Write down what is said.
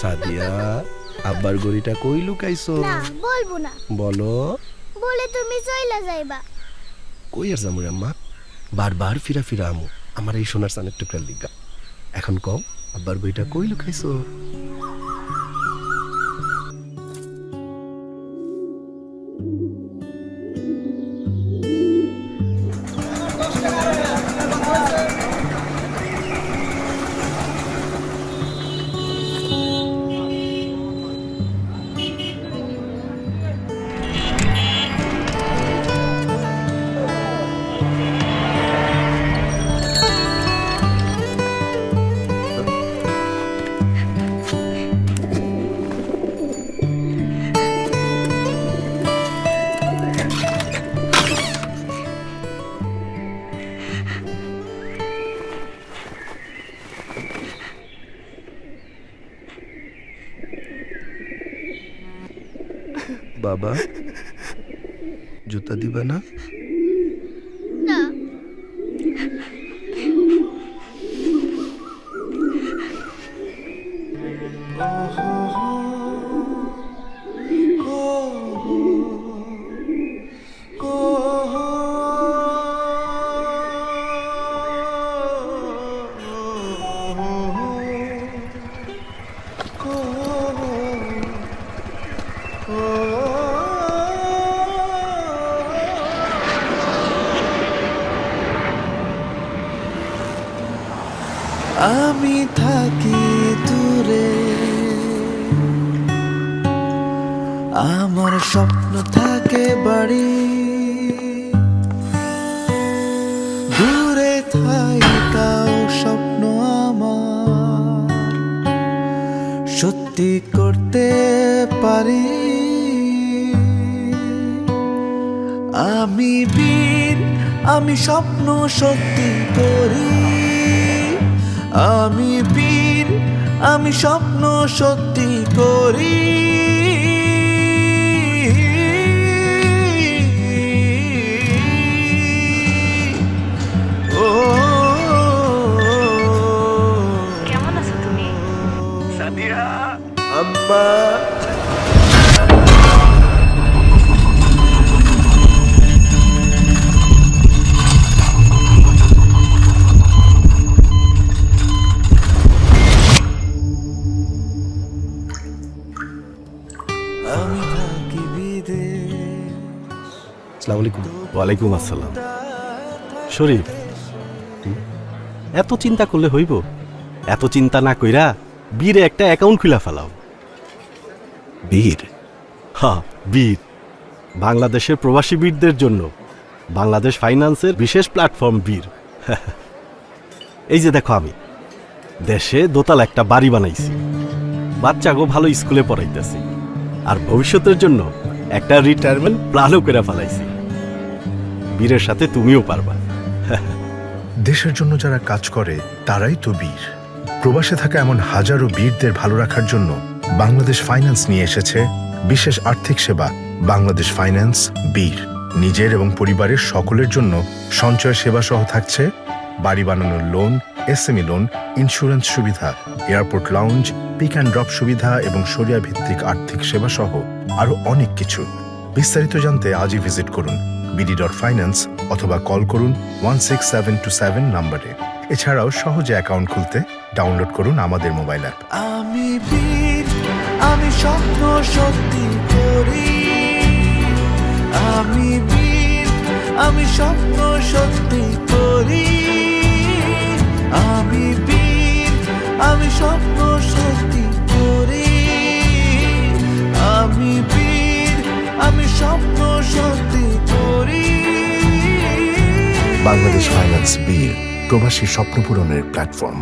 সাদিয়া আব্বার গড়িটা কই লুকাইছো? না বলব না। বলো। বলে তুমি চইলা যাইবা। কই আর যামু আম্মা? বারবার ফিরা ফিরা আমু। আমার এই সোনার সানের টুকরার লিগা। এখন কম আব্বার গড়িটা কই লুকাইছো? বাবা জুতা দিবা না না আমি থাকি দূরে। আমার স্বপ্ন থাকে বাড়ি। দূরে তাও স্বপ্ন আমার। সত্যি করতে পারি। আমি বীর, আমি স্বপ্ন সত্যি করি। আমি বীর আমি স্বপ্ন সত্যি করি। আসসালামু আলাইকুম। ওয়ালাইকুম আসসালাম। শরীফ এত চিন্তা করলে হইব? এত চিন্তা না কইরা বীরে একটা অ্যাকাউন্ট খুলা ফেলাও। বীর? হ্যাঁ বীর। বাংলাদেশের প্রবাসী বীরদের জন্য বাংলাদেশ ফাইন্যান্সের বিশেষ প্ল্যাটফর্ম বীর। এই যে দেখো আমি দেশে দোতাল একটা বাড়ি বানাইছি। বাচ্চাগো ভালো স্কুলে পড়াইতেছি। আর ভবিষ্যতের জন্য একটা রিটায়ারমেন্ট প্ল্যানও করে ফেলাইছি। বীরের সাথে তুমিও পারবা। দেশের জন্য যারা কাজ করে, তারাই তো বীর। প্রবাসে থাকা এমন হাজারো বীরদের ভালো রাখার জন্য বাংলাদেশ ফাইন্যান্স নিয়ে এসেছে বিশেষ আর্থিক সেবা, বাংলাদেশ ফাইন্যান্স বীর। নিজের এবং পরিবারের সকলের জন্য সঞ্চয় সেবা সহ থাকছে বাড়ি বানানোর লোন এসএমই লোন ইন্স্যুরেন্স সুবিধা airport lounge pick and drop সুবিধা এবং সরিয়া ভিত্তিক আর্থিক সেবা সহ আরও অনেক কিছু। বিস্তারিত জানতে আজই ভিজিট করুন বিডি ডট ফাইন্যান্স অথবা কল করুন one six seven two seven নম্বরে। এছাড়াও সহজে অ্যাকাউন্ট খুলতে ডাউনলোড করুন আমাদের মোবাইল অ্যাপ। আমি আমি স্বপ্ন সত্যি করি। আমি আমি স্বপ্ন সত্যি করি। আমি আমি স্বপ্ন বাংলাদেশ ফাইন্যান্স বিল প্রবাসী স্বপ্ন পূরণের প্ল্যাটফর্ম